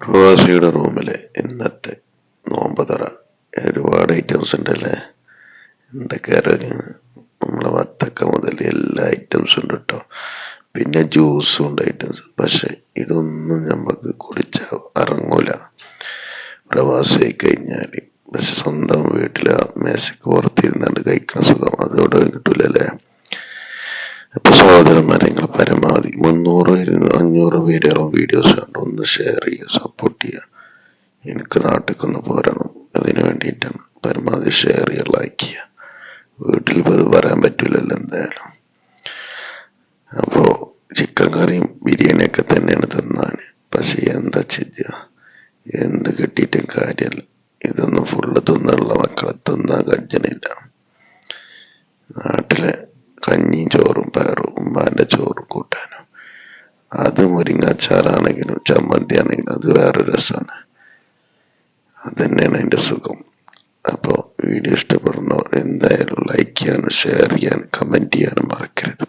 പ്രവാസിയുടെ റൂമിലെ ഇന്നത്തെ നോമ്പതറ. ഒരുപാട് ഐറ്റംസ് ഉണ്ട് അല്ലേ എന്തൊക്കെ അറിയാം നമ്മളെ വത്തക്ക മുതൽ എല്ലാ ഐറ്റംസും ഉണ്ട് കേട്ടോ പിന്നെ ജ്യൂസും ഉണ്ട് ഐറ്റംസ് പക്ഷെ ഇതൊന്നും നമുക്ക് കുടിച്ച ഇറങ്ങൂല പ്രവാസിയായി കഴിഞ്ഞാൽ പക്ഷെ സ്വന്തം വീട്ടിലെ മേശക്ക് പുറത്തിരുന്നാണ്ട് കഴിക്കണ സുഖം അതോടെ കിട്ടൂലല്ലേ? അപ്പൊ സഹോദരന്മാരെ നിങ്ങൾ മതി. മുന്നൂറ് അഞ്ഞൂറ് പേരോളം വീഡിയോസ് കണ്ട്. ഒന്ന് ഷെയർ ചെയ്യുക സപ്പോർട്ട് ചെയ്യുക എനിക്ക് നാട്ടിലേക്കൊന്ന് പോരണം. അതിന് വേണ്ടിയിട്ടാണ് പരമാവധി ഷെയർ ചെയ്യുക ലൈക്ക് ചെയ്യുക വീട്ടിൽ ഇത് പറയാൻ പറ്റൂലല്ലോ എന്തായാലും. അപ്പോൾ ചിക്കൻ കറിയും ബിരിയാണിയൊക്കെ തന്നെയാണ് തിന്നാൻ പക്ഷേ എന്താ ചെയ്യുക എന്ത് കിട്ടിയിട്ടും കാര്യമല്ല ഇതൊന്നും ഫുള്ള് തിന്നുള്ള മക്കളെ തിന്നാൻ കജ്ജനില്ല. അത് മുരിങ്ങാച്ചാറാണെങ്കിലും ചമ്മന്തി ആണെങ്കിലും അത് വേറെ രസമാണ് തന്നെയാണ് അതിന്റെ സുഖം. അപ്പോൾ വീഡിയോ ഇഷ്ടപ്പെടുന്നവർ എന്തായാലും ലൈക്ക് ചെയ്യാനും ഷെയർ ചെയ്യാനും കമന്റ് ചെയ്യാനും മറക്കരുത്.